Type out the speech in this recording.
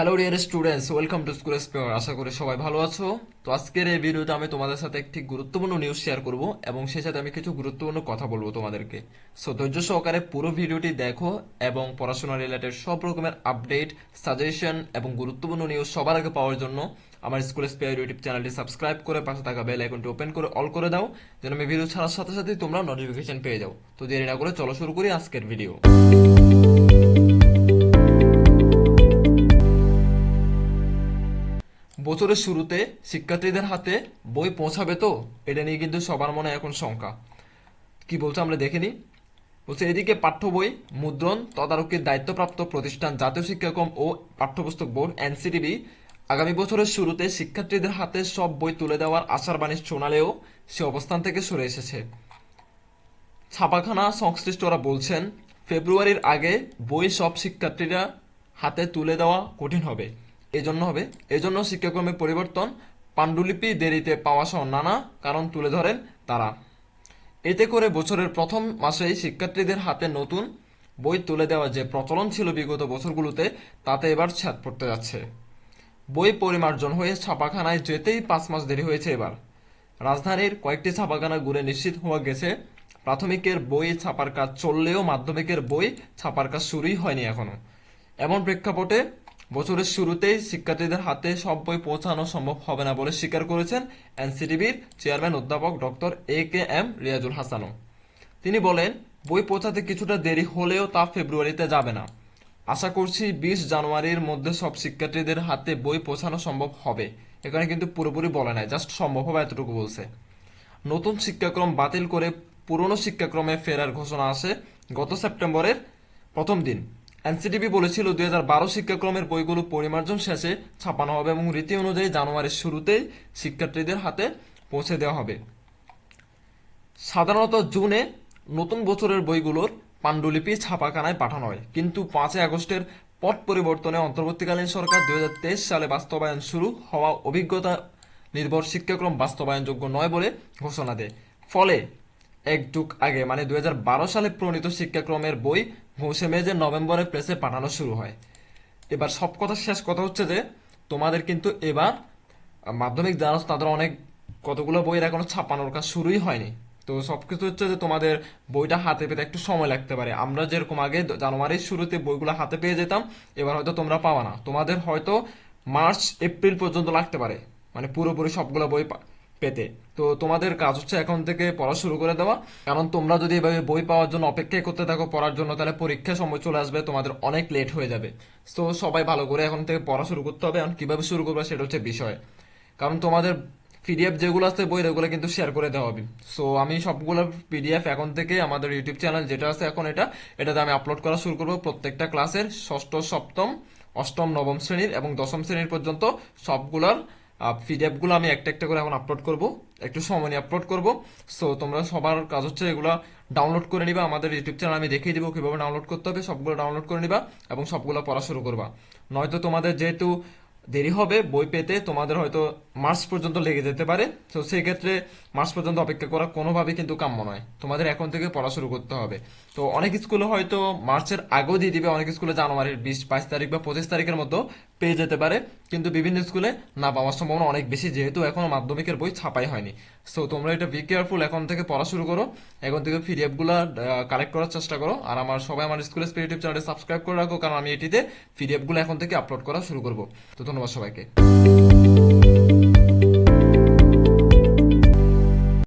Hello dear students welcome to school spare আশা করি সবাই ভালো আছো। তো আজকের এই ভিডিওতে আমি তোমাদের সাথে একটি গুরুত্বপূর্ণ নিউজ শেয়ার করব এবং সেই সাথে আমি কিছু গুরুত্বপূর্ণ কথা বলব তোমাদেরকে। সো ধৈর্য সহকারে পুরো ভিডিওটি দেখো এবং পড়াশোনা রিলেটেড সব রকমের আপডেট সাজেশন এবং গুরুত্বপূর্ণ নিউজ সবার আগে পাওয়ার জন্য আমার স্কুল স্পেয়ার ইউটিউব চ্যানেলটি সাবস্ক্রাইব করে পাশে থাকা বেল আইকনটি ওপেন করে অল করে দাও, যেন আমি ভিডিও ছাড়ার সাথে সাথেই তোমরা নোটিফিকেশন পেয়ে যাও। তো দেরি না করে চলো শুরু করি আজকের ভিডিও বছরের শুরুতে শিক্ষার্থীদের হাতে বই পৌঁছাবে তো? এটা নিয়ে কিন্তু সবার মনে এখন শঙ্কা। কি বলছে আমরা দেখে নিই। বলছে, এদিকে পাঠ্য বই, মুদ্রণ, তদারকির দায়িত্বপ্রাপ্ত প্রতিষ্ঠান, জাতীয় শিক্ষাক্রম ও পাঠ্যপুস্তক বোর্ড, এনসিটিবি, আগামী বছরের শুরুতে শিক্ষার্থীদের হাতে সব বই তুলে দেওয়ার আশার বাণী শোনালেও সে অবস্থান থেকে সরে এসেছে। ছাপাখানা সংশ্লিষ্টরা বলছেন, ফেব্রুয়ারির আগে বই সব শিক্ষার্থীরা হাতে তুলে দেওয়া কঠিন হবে। এজন্য হবে। এজন্য শিক্ষাক্রমে পরিবর্তন পাণ্ডুলিপি দেরিতে পাওয়া সহ নানা কারণ তুলে ধরেন তারা। এতে করে বছরের প্রথম মাসেই শিক্ষার্থীদের হাতে নতুন বই তুলে দেওয়া যে প্রচলন ছিল বিগত বছরগুলোতে, তাতে এবার ছাদ পড়তে যাচ্ছে। বই পরিমার্জন হয়ে ছাপাখানায় যেতেই পাঁচ মাস দেরি হয়েছে এবার। রাজধানীর কয়েকটি ছাপাখানা ঘুরে নিশ্চিত হওয়া গেছে, প্রাথমিকের বই ছাপার কাজ চললেও মাধ্যমিকের বই ছাপার কাজ শুরুই হয়নি এখনও। এমন প্রেক্ষাপটে বছরের শুরুতেই শিক্ষার্থীদের হাতে সব বই পৌঁছানো সম্ভব হবে না বলে স্বীকার করেছেন এনসিটিবির চেয়ারম্যান অধ্যাপক doctor A K M Riazul হাসানও। তিনি বলেন, বই পৌঁছাতে কিছুটা দেরি হলেও তা ফেব্রুয়ারিতে যাবে না। আশা করছি বিশ জানুয়ারির মধ্যে সব শিক্ষার্থীদের হাতে বই পৌঁছানো সম্ভব হবে। এখানে কিন্তু পুরোপুরি বলে নাই, জাস্ট সম্ভব হবে এতটুকু বলছে। নতুন শিক্ষাক্রম বাতিল করে পুরনো শিক্ষাক্রমে ফেরার ঘোষণা আসে গত সেপ্টেম্বরের প্রথম দিন। এনসিটিভি বলেছিল দু হাজার বারো শিক্ষাক্রমের বইগুলো পরিমার্জন শেষে ছাপানো হবে এবং রীতি অনুযায়ী জানুয়ারির শুরুতেই শিক্ষার্থীদের হাতে পৌঁছে দেওয়া হবে। সাধারণত জুনে নতুন বছরের বইগুলোর পাণ্ডুলিপি ছাপাখানায় পাঠানো হয়। কিন্তু পাঁচই আগস্টের পট পরিবর্তনে অন্তর্বর্তীকালীন সরকার দুই হাজার তেইশ সালে বাস্তবায়ন শুরু হওয়া অভিজ্ঞতা নির্ভর শিক্ষাক্রম বাস্তবায়নযোগ্য নয় বলে ঘোষণা দেয়। ফলে এক আগে মানে দু হাজার বারো সালে প্রণীত শিক্ষাক্রমের বই ঘষে মেজে নভেম্বরে প্রেসে পাঠানো শুরু হয়। এবার সব কথা শেষ কথা হচ্ছে যে, তোমাদের কিন্তু এবার মাধ্যমিক যারা তাদের অনেক কতগুলো বইয়ের এখনও ছাপানোর কাজ শুরুই হয়নি। তো সব কিছু হচ্ছে যে, তোমাদের বইটা হাতে পেতে একটু সময় লাগতে পারে। আমরা যেরকম আগে জানুয়ারির শুরুতে বইগুলো হাতে পেয়ে যেতাম, এবার হয়তো তোমরা পাওয়া না। তোমাদের হয়তো মার্চ, এপ্রিল পর্যন্ত লাগতে পারে। মানে পুরোপুরি সবগুলো বই পেতে। তো তোমাদের কাজ হচ্ছে এখন থেকে পড়া শুরু করে দেওয়া। কারণ তোমরা যদি এভাবে বই পাওয়ার জন্য অপেক্ষা করতে থাকো পড়ার জন্য, তাহলে পরীক্ষার সময় চলে আসবে, তোমাদের অনেক লেট হয়ে যাবে। তো সবাই ভালো করে এখন থেকে পড়া শুরু করতে হবে। এখন কীভাবে শুরু করবে সেটা হচ্ছে বিষয়। কারণ তোমাদের পিডিএফ যেগুলো আছে বই, ওগুলো কিন্তু শেয়ার করে দেওয়া হবে। সো আমি সবগুলো পিডিএফ এখন থেকে আমাদের ইউটিউব চ্যানেল যেটা আছে এখন এটা, এটাতে আমি আপলোড করা শুরু করব। প্রত্যেকটা ক্লাসের ষষ্ঠ, সপ্তম, অষ্টম, নবম শ্রেণির এবং দশম শ্রেণির পর্যন্ত সবগুলোর পিডিএফগুলো আমি একটা একটা করে এখন আপলোড করব। একটু সময় নিয়ে আপলোড করব। সো তোমরা সবার কাজ হচ্ছে এগুলো ডাউনলোড করে নিবা। আমাদের ইউটিউব চ্যানেল আমি দেখিয়ে দিব কীভাবে ডাউনলোড করতে হবে। সবগুলো ডাউনলোড করে নিবা এবং সবগুলো পড়া শুরু করবা। নয়তো তোমাদের যেহেতু দেরি হবে, বই পেতে তোমাদের হয়তো মার্চ পর্যন্ত লেগে যেতে পারে। তো সেই ক্ষেত্রে মার্চ পর্যন্ত অপেক্ষা করা কোনোভাবে কিন্তু কাম্য নয়। তোমাদের এখন থেকে পড়া শুরু করতে হবে। তো অনেক স্কুলে হয়তো মার্চের আগেও দিয়ে দিবে, অনেক স্কুলে জানুয়ারির বিশ, বাইশ তারিখ বা পঁচিশ তারিখের মতো পেয়ে যেতে পারে। কিন্তু বিভিন্ন স্কুলে না পাওয়ার সম্ভাবনা অনেক বেশি, যেহেতু এখনও মাধ্যমিকের বই ছাপাই হয়নি। সো তোমরা এটা বি কেয়ারফুল এখন থেকে পড়া শুরু করো। এখন থেকে পিডিএফগুলা কালেক্ট করার চেষ্টা করো। আর আমার, সবাই আমার স্কুলের ইউটিউব চ্যানেলে সাবস্ক্রাইব করে রাখো, কারণ আমি এটিতে পিডিএফগুলো এখন থেকে আপলোড করা শুরু করব। তো ধন্যবাদ সবাইকে।